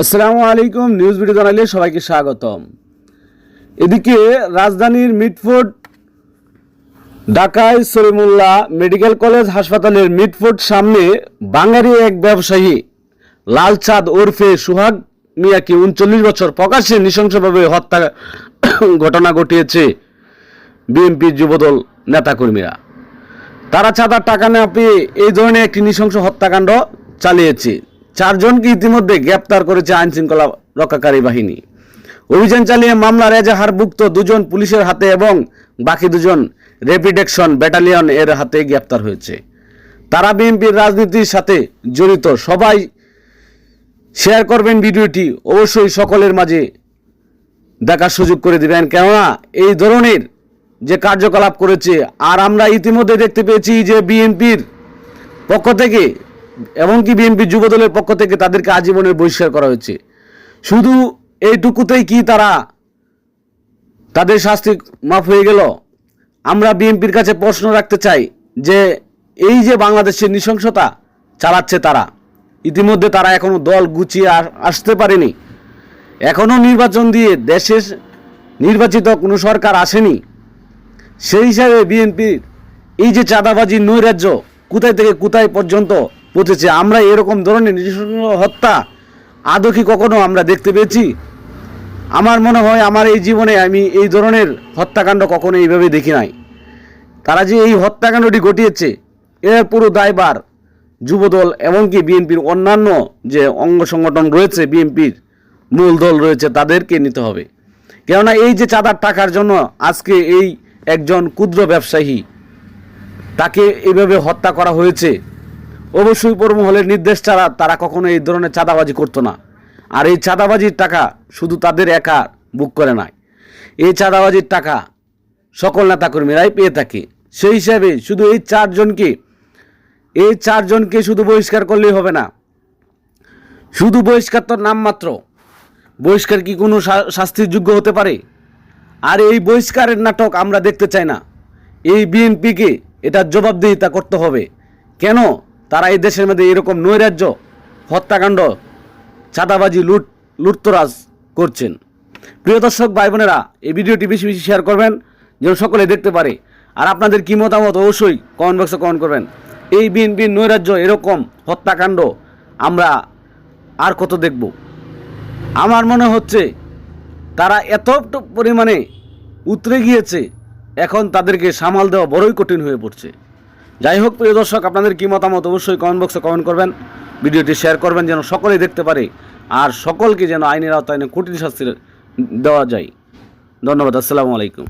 আসসালামু আলাইকুম, news video জানালে সবাইকে স্বাগতম। এদিকে রাজধানীর মিটফোর্ড, ঢাকায় সলিমুল্লাহ মেডিকেল কলেজ হাসপাতালের মিটফোর্ড সামনে বাঙালি এক ব্যবসায়ী, লালচাঁদ ওরফে সুহাগ মিয়াকে উনচল্লিশ বছর প্রকাশ্যে নৃশংসভাবে হত্যা ঘটনা ঘটিয়েছে বিএনপির যুবদল নেতাকর্মীরা। তারা চাঁদার টাকা না পেয়ে এই ধরনের একটি নৃশংস হত্যাকাণ্ড চালিয়েছে। চারজনকে ইতিমধ্যে গ্রেপ্তার করেছে আইন শৃঙ্খলা রক্ষাকারী বাহিনী। অভিযান চালিয়ে মামলার এজাহারভুক্ত দুজন পুলিশের হাতে এবং বাকি দুজন র্যাপিড অ্যাকশন ব্যাটালিয়ন এর হাতে গ্রেপ্তার হয়েছে। তারা বিএনপির রাজনীতির সাথে জড়িত। সবাই শেয়ার করবেন ভিডিওটি। অবশ্যই সকলের মাঝে দেখার সুযোগ করে দিবেন। কেননা এই ধরনের যে কার্যকলাপ করেছে, আর আমরা ইতিমধ্যে দেখতে পেয়েছি যে বিএনপির পক্ষ থেকে এমনকি বিএনপি যুবদলের পক্ষ থেকে তাদেরকে আজীবনের বহিষ্কার করা হয়েছে। শুধু এইটুকুতেই কি তারা তাদের শাস্তি মাফ হয়ে গেল? আমরা বিএনপির কাছে প্রশ্ন রাখতে চাই যে, এই যে বাংলাদেশের নৃশংসতা চালাচ্ছে তারা, ইতিমধ্যে তারা এখনও দল গুছিয়ে আস- আসতে পারেনি। এখনও নির্বাচন দিয়ে দেশের নির্বাচিত কোনো সরকার আসেনি। সেই হিসাবে বিএনপির এই যে চাঁদাবাজি নৈরাজ্য কোথায় থেকে কোথায় পর্যন্ত পৌঁছেছে আমরা এরকম ধরনের নৃশংস হত্যা আদৌ কি কখনো আমরা দেখতে পেয়েছি? আমার মনে হয় আমার এই জীবনে আমি এই ধরনের হত্যাকাণ্ড কখনো এইভাবে দেখি নাই। তারা যে এই হত্যাকাণ্ডটি ঘটিয়েছে, এর পুরো দায়বার যুবদল এমনকি বিএনপির অন্যান্য যে অঙ্গ সংগঠন রয়েছে, বিএনপির মূল দল রয়েছে, তাদেরকে নিতে হবে। কেননা এই যে চাঁদার টাকার জন্য আজকে এই একজন ক্ষুদ্র ব্যবসায়ী, তাকে এইভাবে হত্যা করা হয়েছে অবশ্যই পরমহলের নির্দেশ ছাড়া তারা কখনো এই ধরনের চাঁদাবাজি করতো না। আর এই চাঁদাবাজির টাকা শুধু তাদের একা বুক করে নয় এই চাঁদাবাজির টাকা সকল নেতাকর্মীরাই পেয়ে থাকে। সেই হিসাবে শুধু এই চারজনকে এই চারজনকে শুধু বহিষ্কার করলেই হবে না। শুধু বহিষ্কার তো নামমাত্র বহিষ্কার কি কোনো শাস্তির যোগ্য হতে পারে? আর এই বহিষ্কারের নাটক আমরা দেখতে চাই না। এই বিএনপিকে এটার জবাবদিহিতা করতে হবে। কেন? তারা এই দেশের মধ্যে এরকম নৈরাজ্য, হত্যাকাণ্ড, চাঁদাবাজি, লুট, লুটতরাজ করছেন। প্রিয় দর্শক ভাই বোনেরা এই ভিডিওটি বেশি বেশি শেয়ার করবেন, যেন সকলে দেখতে পারে। আর আপনাদের কী মতামত অবশ্যই কমেন্ট বক্সে কমেন্ট করবেন। এই বিএনপির নৈরাজ্য, এরকম হত্যাকাণ্ড আমরা আর কত দেখব? আমার মনে হচ্ছে তারা এত পরিমাণে উতরে গিয়েছে, এখন তাদেরকে সামাল দেওয়া বড়ই কঠিন হয়ে পড়ছে। যাই হোক, প্রিয় দর্শক, আপনাদের কী মতামত অবশ্যই কমেন্ট বক্সে কমেন্ট করবেন। ভিডিওটি শেয়ার করবেন যেন সকলেই দেখতে পারে, আর সকলকে যেন আইনের আওতায় কঠিন শাস্তি দেওয়া যায়। ধন্যবাদ, আসসালামু আলাইকুম।